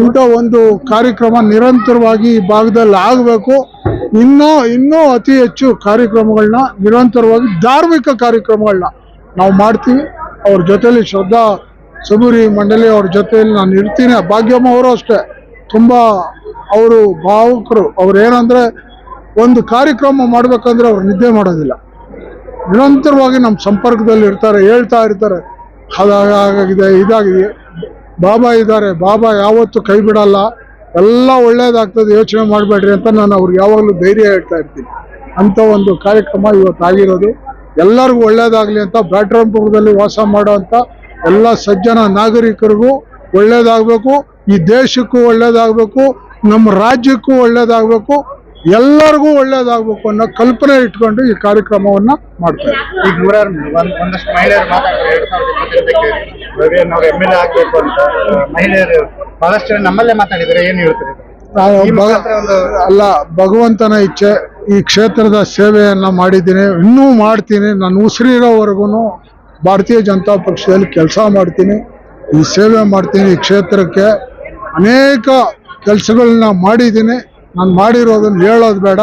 ಇಂಥ ಒಂದು ಕಾರ್ಯಕ್ರಮ ನಿರಂತರವಾಗಿ ಈ ಭಾಗದಲ್ಲಿ ಆಗಬೇಕು. ಇನ್ನೂ ಇನ್ನೂ ಅತಿ ಹೆಚ್ಚು ಕಾರ್ಯಕ್ರಮಗಳನ್ನ ನಿರಂತರವಾಗಿ ಧಾರ್ಮಿಕ ಕಾರ್ಯಕ್ರಮಗಳನ್ನ ನಾವು ಮಾಡ್ತೀವಿ. ಅವ್ರ ಜೊತೆಯಲ್ಲಿ ಶ್ರದ್ಧಾ ಸಬೂರಿ ಮಂಡಳಿ ಅವ್ರ ಜೊತೆಯಲ್ಲಿ ನಾನು ಇರ್ತೀನಿ. ಭಾಗ್ಯಮ್ಮ ಅವರು ಅಷ್ಟೇ. ತುಂಬ ಅವರು ಭಾವುಕರು. ಅವ್ರು ಏನಂದ್ರೆ ಒಂದು ಕಾರ್ಯಕ್ರಮ ಮಾಡ್ಬೇಕಂದ್ರೆ ಅವ್ರು ನಿದ್ದೆ ಮಾಡೋದಿಲ್ಲ. ನಿರಂತರವಾಗಿ ನಮ್ಮ ಸಂಪರ್ಕದಲ್ಲಿ ಇರ್ತಾರೆ, ಹೇಳ್ತಾ ಇರ್ತಾರೆ. ಅದಾಗಿದೆ ಇದಾಗಿದೆ. ಬಾಬಾ ಇದ್ದಾರೆ. ಬಾಬಾ ಯಾವತ್ತೂ ಕೈ ಬಿಡಲ್ಲ. ಎಲ್ಲ ಒಳ್ಳೇದಾಗ್ತದೆ, ಯೋಚನೆ ಮಾಡಬೇಡ್ರಿ ಅಂತ ನಾನು ಅವ್ರಿಗೆ ಯಾವಾಗಲೂ ಧೈರ್ಯ ಹೇಳ್ತಾ ಇರ್ತೀನಿ. ಅಂಥ ಒಂದು ಕಾರ್ಯಕ್ರಮ ಇವತ್ತು ಆಗಿರೋದು. ಎಲ್ಲರಿಗೂ ಒಳ್ಳೇದಾಗಲಿ ಅಂತ ಬ್ಯಾಟ್ರಾಂಪುರದಲ್ಲಿ ವಾಸ ಮಾಡೋಂಥ ಎಲ್ಲ ಸಜ್ಜನ ನಾಗರಿಕರಿಗೂ ಒಳ್ಳೇದಾಗಬೇಕು. ಈ ದೇಶಕ್ಕೂ ಒಳ್ಳೇದಾಗಬೇಕು. ನಮ್ಮ ರಾಜ್ಯಕ್ಕೂ ಒಳ್ಳೇದಾಗಬೇಕು. ಎಲ್ಲರಿಗೂ ಒಳ್ಳೇದಾಗಬೇಕು ಅನ್ನೋ ಕಲ್ಪನೆ ಇಟ್ಕೊಂಡು ಈ ಕಾರ್ಯಕ್ರಮವನ್ನು ಮಾಡ್ತಾರೆ ರವಿಯನ್ ಅವ್ರು ಎಂ ಎಲ್ ಎ ಆಗ್ಬೇಕು ಅಂತ ಮಹಿಳೆಯರು ಬಹಳಷ್ಟು ನಮ್ಮಲ್ಲೇ ಮಾತಾಡಿದ್ರೆ ಏನ್ ಹೇಳ್ತಾರೆ? ನಾನು ಅಲ್ಲ ಭಗವಂತನ ಇಚ್ಛೆ ಈ ಕ್ಷೇತ್ರದ ಸೇವೆಯನ್ನ ಮಾಡಿದ್ದೀನಿ ಇನ್ನೂ ಮಾಡ್ತೀನಿ ನಾನು ಉಸಿರಿರೋವರೆಗೂ ಭಾರತೀಯ ಜನತಾ ಪಕ್ಷದಲ್ಲಿ ಕೆಲಸ ಮಾಡ್ತೀನಿ ಈ ಸೇವೆ ಮಾಡ್ತೀನಿ ಈ ಕ್ಷೇತ್ರಕ್ಕೆ. ಅನೇಕ ಕೆಲಸಗಳನ್ನ ಮಾಡಿದ್ದೀನಿ ನಾನು ಮಾಡಿರೋದನ್ನ ಹೇಳೋದು ಬೇಡ.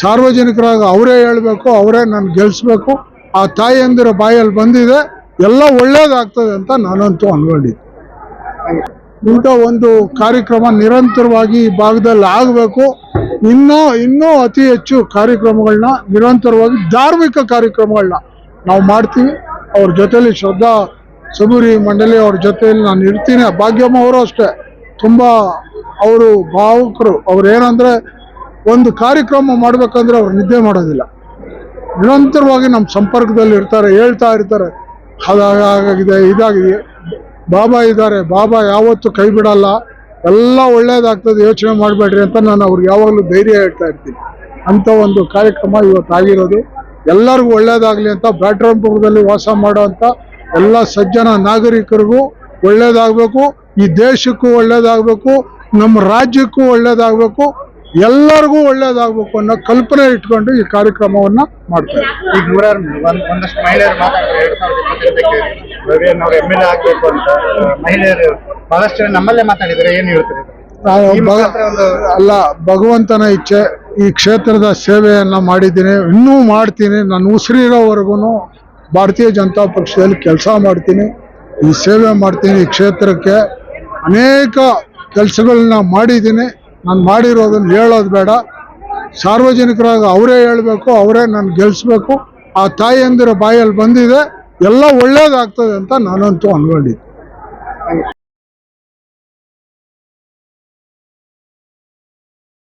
ಸಾರ್ವಜನಿಕರಾಗಿ ಅವರೇ ಹೇಳಬೇಕು ಅವರೇ ನಾನು ಗೆಲ್ಲಿಸ್ಬೇಕು ಆ ತಾಯಿಯಂದಿರ ಬಾಯಲ್ಲಿ ಬಂದಿದೆ. ಎಲ್ಲ ಒಳ್ಳೇದಾಗ್ತದೆ ಅಂತ ನಾನಂತೂ ಅನ್ಕೊಂಡಿದ್ದೆ. ಇಂಥ ಒಂದು ಕಾರ್ಯಕ್ರಮ ನಿರಂತರವಾಗಿ ಈ ಭಾಗದಲ್ಲಿ ಆಗಬೇಕು. ಇನ್ನೂ ಇನ್ನೂ ಅತಿ ಹೆಚ್ಚು ಕಾರ್ಯಕ್ರಮಗಳನ್ನ ನಿರಂತರವಾಗಿ, ಧಾರ್ಮಿಕ ಕಾರ್ಯಕ್ರಮಗಳನ್ನ ನಾವು ಮಾಡ್ತೀವಿ. ಅವ್ರ ಜೊತೆಲಿ ಶ್ರದ್ಧಾ ಸಬೂರಿ ಮಂಡಳಿ ಅವ್ರ ಜೊತೆಯಲ್ಲಿ ನಾನು ಇರ್ತೀನಿ. ಭಾಗ್ಯಮ್ಮ ಅವರು ಅಷ್ಟೇ. ತುಂಬ ಅವರು ಭಾವುಕರು. ಅವ್ರು ಏನಂದ್ರೆ ಒಂದು ಕಾರ್ಯಕ್ರಮ ಮಾಡ್ಬೇಕಂದ್ರೆ ಅವ್ರು ನಿದ್ದೆ ಮಾಡೋದಿಲ್ಲ. ನಿರಂತರವಾಗಿ ನಮ್ಮ ಸಂಪರ್ಕದಲ್ಲಿ ಇರ್ತಾರೆ ಹೇಳ್ತಾ ಇರ್ತಾರೆ. ಹಾಗಾಗಿದೆ ಇದಾಗಿದೆ ಬಾಬಾ ಇದ್ದಾರೆ. ಬಾಬಾ ಯಾವತ್ತೂ ಕೈ ಬಿಡಲ್ಲ. ಎಲ್ಲ ಒಳ್ಳೇದಾಗ್ತದೆ, ಯೋಚನೆ ಮಾಡಬೇಡ್ರಿ ಅಂತ ನಾನು ಅವ್ರಿಗೆ ಯಾವಾಗಲೂ ಧೈರ್ಯ ಹೇಳ್ತಾ ಇರ್ತೀನಿ. ಅಂಥ ಒಂದು ಕಾರ್ಯಕ್ರಮ ಇವತ್ತು ಆಗಿರೋದು. ಎಲ್ಲರಿಗೂ ಒಳ್ಳೇದಾಗಲಿ ಅಂತ ಬ್ಯಾಟ್ರಾಂಪುರದಲ್ಲಿ ವಾಸ ಮಾಡೋಂಥ ಎಲ್ಲ ಸಜ್ಜನ ನಾಗರಿಕರಿಗೂ ಒಳ್ಳೇದಾಗಬೇಕು. ಈ ದೇಶಕ್ಕೂ ಒಳ್ಳೇದಾಗಬೇಕು. ನಮ್ಮ ರಾಜ್ಯಕ್ಕೂ ಒಳ್ಳೇದಾಗಬೇಕು. ಎಲ್ಲರಿಗೂ ಒಳ್ಳೇದಾಗಬೇಕು ಅನ್ನೋ ಕಲ್ಪನೆ ಇಟ್ಕೊಂಡು ಈ ಕಾರ್ಯಕ್ರಮವನ್ನ ಮಾಡ್ತಾರೆ. ಈಗ ನೂರಾರು ಒಂದಷ್ಟು ಮಹಿಳೆಯರು ಮಾತಾಡ್ತಾರೆ ಎರಡ್ ಸಾವಿರದ ಎಂ ಎಲ್ ಎ ಆಗ್ಬೇಕು ಅಂತ ಮಹಿಳೆಯರು ಬಹಳಷ್ಟು ಜನ ನಮ್ಮಲ್ಲೇ ಏನ್ ಹೇಳ್ತಾರೆ? ಅಲ್ಲ ಭಗವಂತನ ಇಚ್ಛೆ ಈ ಕ್ಷೇತ್ರದ ಸೇವೆಯನ್ನ ಮಾಡಿದ್ದೀನಿ ಇನ್ನೂ ಮಾಡ್ತೀನಿ ನಾನು ಉಸಿರಿರೋವರೆಗೂ ಭಾರತೀಯ ಜನತಾ ಪಕ್ಷದಲ್ಲಿ ಕೆಲಸ ಮಾಡ್ತೀನಿ ಈ ಸೇವೆ ಮಾಡ್ತೀನಿ ಈ ಕ್ಷೇತ್ರಕ್ಕೆ ಅನೇಕ ಕೆಲಸಗಳನ್ನ ಮಾಡಿದ್ದೀನಿ. ನಾನು ಮಾಡಿರೋದನ್ನು ಹೇಳೋದು ಬೇಡ. ಸಾರ್ವಜನಿಕರಾಗಿ ಅವರೇ ಹೇಳಬೇಕು, ಅವರೇ ನಾನು ಗೆಲ್ಲಿಸ್ಬೇಕು ಆ ತಾಯಿಯಂದಿರ ಬಾಯಲ್ಲಿ ಬಂದಿದೆ. ಎಲ್ಲ ಒಳ್ಳೇದಾಗ್ತದೆ ಅಂತ ನಾನಂತೂ ಅನ್ಕೊಂಡಿದ್ದೆ.